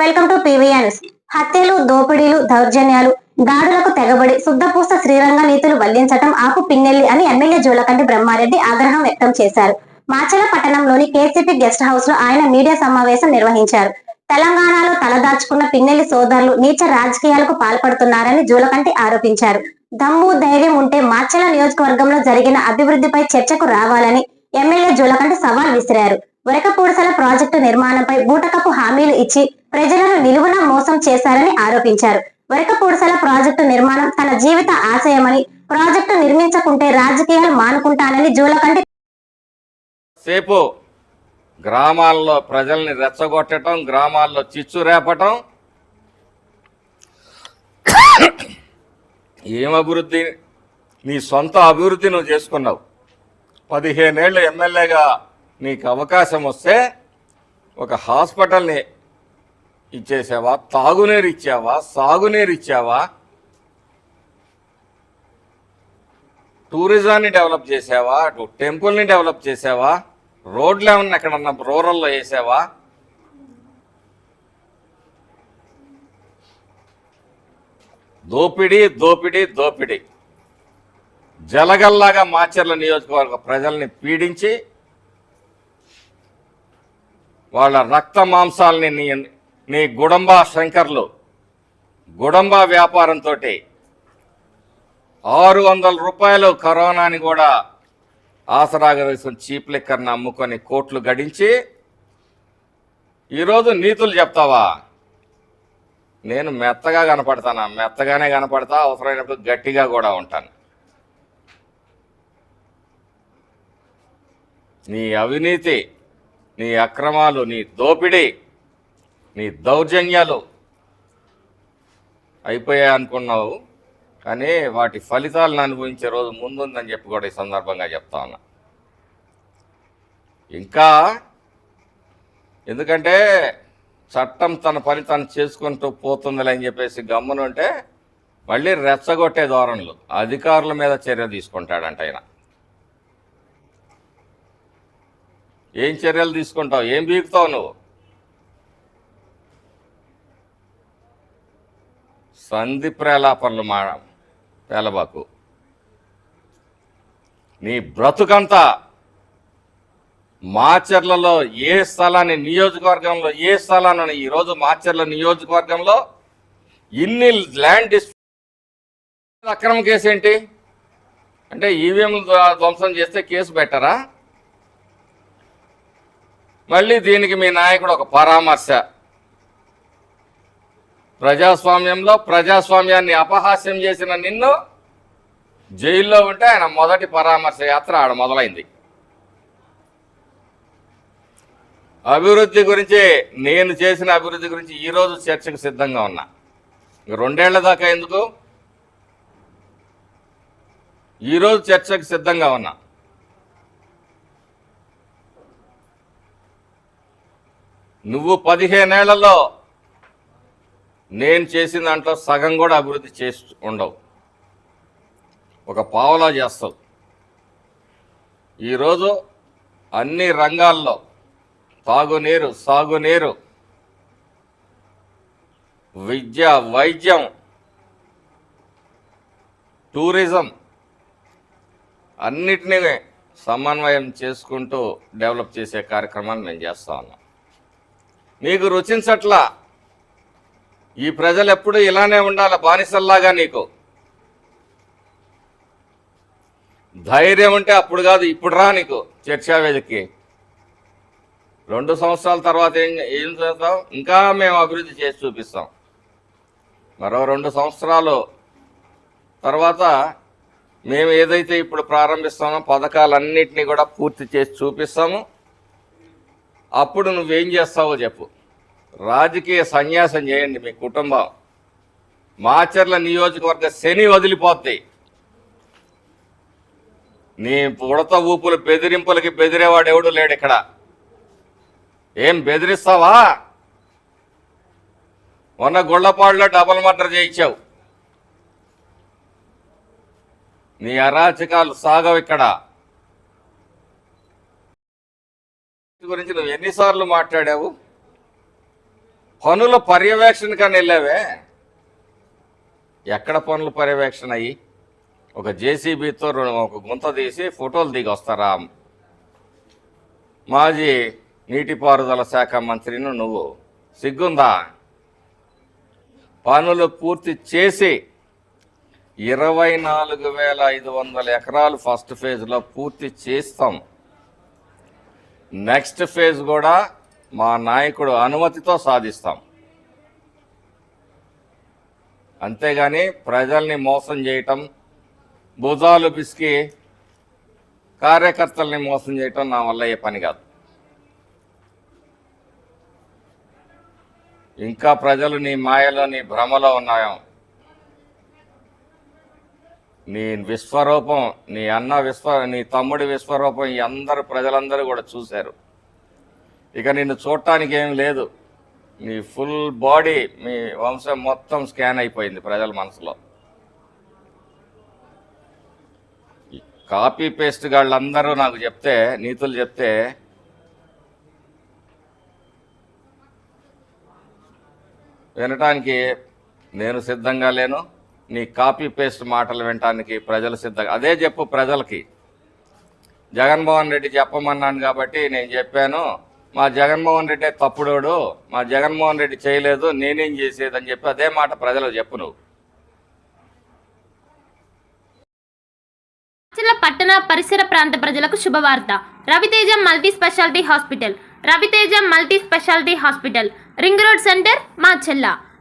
Welcome to PVNS హత్యలు దోపిడీలు దౌర్జన్యాలు దాడులకు తెగబడి శుద్ధపూస శ్రీరంగ నీతులు వల్లించటం ఆకు పిన్నెల్లి అని ఎమ్మెల్యే జోలకంటి బ్రహ్మారెడ్డి ఆగ్రహం వ్యక్తం చేశారు. మాచల పట్టణంలోని కేసీపీ గెస్ట్ హౌస్లో ఆయన మీడియా సమావేశం నిర్వహించారు. తెలంగాణలో తలదాచుకున్న పిన్నెల్లి సోదరులు నీచ రాజకీయాలకు పాల్పడుతున్నారని జోలకంటి ఆరోపించారు. దమ్ము ధైర్యం ఉంటే మాచల నియోజకవర్గంలో జరిగిన అభివృద్ధిపై చర్చకు రావాలని ఎమ్మెల్యే జోలకంటి సవాల్ విసిరారు. ఉరకపూడసల ప్రాజెక్టు నిర్మాణంపై బూటకపు హామీలు ఇచ్చి ప్రజలను నిలువున మోసం చేశారని ఆరోపించారు. వరకపూడసల ప్రాజెక్టు నిర్మాణం తన జీవిత ఆశయమని ప్రాజెక్టు నిర్మించకుంటే రాజకీయాలు మానుకుంటానని జూలకంటి సేపు గ్రామాల్లో ప్రజల్ని రెచ్చగొట్టడం గ్రామాల్లో చిచ్చు రేపటం ఏం అభివృద్ధి? నీ సొంత అభివృద్ధి నువ్వు చేసుకున్నావు. పదిహేనేళ్ళు ఎమ్మెల్యేగా నీకు అవకాశం వస్తే ఒక హాస్పిటల్ని ఇచ్చేసావా? తాగునీరు ఇచ్చావా? సాగునీరు ఇచ్చావా? టూరిజాన్ని డెవలప్ చేసావా? అటు టెంపుల్ని డెవలప్ చేసావా? రోడ్లు ఏమన్నా ఎక్కడన్నా రూరల్లో వేసావా? దోపిడీ దోపిడీ దోపిడీ. జలగల్లాగా మాచర్ల నియోజకవర్గ ప్రజల్ని పీడించి వాళ్ళ రక్త మాంసాలని నీ నీ గుడంబా శంకర్లు గుడంబా వ్యాపారంతో ఆరు వందల రూపాయలు కరోనాని కూడా ఆసరాగా వేసుకుని చీప్ లిక్కర్ని అమ్ముకొని కోట్లు గడించి ఈరోజు నీతులు చెప్తావా? నేను మెత్తగా కనపడతానా? మెత్తగానే కనపడతా అవసరమైనప్పుడు గట్టిగా కూడా ఉంటాను. నీ అవినీతి నీ అక్రమాలు నీ దోపిడీ నీ దౌర్జన్యాలు అయిపోయాయి అనుకున్నావు. కానీ వాటి ఫలితాలను అనుభవించే రోజు ముందుందని చెప్పి కూడా ఈ సందర్భంగా చెప్తా ఉన్నా. ఇంకా ఎందుకంటే చట్టం తన పని తను చేసుకుంటూ పోతుందిలే అని చెప్పేసి గమ్మునుంటే మళ్ళీ రెచ్చగొట్టే ధోరణులు. అధికారుల మీద చర్య తీసుకుంటాడంట ఆయన. ఏం చర్యలు తీసుకుంటావు? ఏం బీకుతావు నువ్వు? సంధి ప్రేలాపనలు మా పేలబాకు. నీ బ్రతుకంతా మాచర్లలో ఏ స్థలాన్ని నియోజకవర్గంలో ఏ స్థలాన్ని ఈరోజు మాచర్ల నియోజకవర్గంలో ఇన్ని ల్యాండ్ డిస్ అక్రమ కేసు ఏంటి అంటే ఈవీఎంలు ధ్వంసం చేస్తే కేసు పెట్టరా? మళ్ళీ దీనికి మీ నాయకుడు ఒక పరామర్శ. ప్రజాస్వామ్యంలో ప్రజాస్వామ్యాన్ని అపహాస్యం చేసిన నిన్ను జైల్లో ఉంటే ఆయన మొదటి పరామర్శ యాత్ర ఆడ మొదలైంది. అభివృద్ధి గురించి నేను చేసిన అభివృద్ధి గురించి ఈరోజు చర్చకు సిద్ధంగా ఉన్నా. రెండేళ్ళ దాకా ఎందుకు? ఈరోజు చర్చకు సిద్ధంగా ఉన్నా. నువ్వు పదిహేనేళ్ళలో నేను చేసిన దాంట్లో సగం కూడా అభివృద్ధి చేసి ఉండవు. ఒక పావలా చేస్తావు. ఈరోజు అన్ని రంగాల్లో తాగునీరు సాగునీరు విద్య వైద్యం టూరిజం అన్నిటినీ సమన్వయం చేసుకుంటూ డెవలప్ చేసే కార్యక్రమాన్ని నేను చేస్తా ఉన్నాం. నీకు రుచించట్లా. ఈ ప్రజలు ఎప్పుడు ఇలానే ఉండాలి బానిసల్లాగా నీకు. ధైర్యం ఉంటే అప్పుడు కాదు ఇప్పుడు రా నీకు చర్చావేదికి రెండు సంవత్సరాల తర్వాత ఏం ఏం చేస్తాం ఇంకా మేము అభివృద్ధి చేసి చూపిస్తాం. మరో రెండు సంవత్సరాలు తర్వాత మేము ఏదైతే ఇప్పుడు ప్రారంభిస్తామో పథకాలన్నింటినీ కూడా పూర్తి చేసి చూపిస్తాము. అప్పుడు నువ్వేం చేస్తావో చెప్పు. రాజకీయ సన్యాసం చేయండి మీ కుటుంబం. మాచర్ల నియోజకవర్గ శని వదిలిపోద్ది. నీ ఉడత ఊపులు బెదిరింపులకి బెదిరేవాడు ఎవడు లేడు ఇక్కడ. ఏం బెదిరిస్తావా? మొన్న గుళ్ళపాడులో డబల్ మర్డర్ చేయించావు. నీ అరాచకాలు సాగవు ఇక్కడ. గురించి నువ్వు ఎన్నిసార్లు మాట్లాడావు? పనుల పర్యవేక్షణ కానీ వెళ్ళావే? ఎక్కడ పనుల పర్యవేక్షణ అయ్యి? ఒక జేసీబీతో ఒక గుంత తీసి ఫోటోలు దిగి వస్తారా? మాజీ నీటిపారుదల శాఖ మంత్రిని నువ్వు సిగ్గుందా? పనులు పూర్తి చేసి ఇరవై నాలుగు వేల ఐదు వందల ఎకరాలు ఫస్ట్ ఫేజ్లో పూర్తి చేస్తాం. నెక్స్ట్ ఫేజ్ కూడా మా నాయకుడు అనుమతితో సాధిస్తాం. అంతేగాని ప్రజల్ని మోసం చేయటం భుజాలు పిసికి కార్యకర్తల్ని మోసం చేయటం నా వల్ల ఏ పని కాదు. ఇంకా ప్రజలు నీ మాయలో నీ భ్రమలో ఉన్నాయో నీ విశ్వరూపం నీ అన్న విశ్వ నీ తమ్ముడి విశ్వరూపం ఈ అందరు ప్రజలందరూ కూడా చూశారు. ఇక నిన్ను చూడటానికి ఏం లేదు. నీ ఫుల్ బాడీ మీ వంశం మొత్తం స్కాన్ అయిపోయింది ప్రజల మనసులో. కాపీ పేస్ట్ వాళ్ళందరూ నాకు చెప్తే నీతులు చెప్తే వినటానికి నేను సిద్ధంగా లేను. నీ కాపీ పేస్ట్ మాటలు వినటానికి ప్రజలు సిద్ధంగా అదే చెప్పు ప్రజలకి. జగన్మోహన్ రెడ్డి చెప్పమన్నాను కాబట్టి నేను చెప్పాను. మా జగన్మోహన్ రెడ్డి తప్పుడోడు. మా జగన్మోహన్ రెడ్డి చేయలేదు నేనేం చేసేదని చెప్పి అదే మాట ప్రజలకు చెప్పు నువ్వు. పట్టణ పరిసర ప్రాంత ప్రజలకు శుభవార్త. Raviteja multi specialty hospital. Raviteja multi specialty hospital. Ring road centre మా చెల్లా.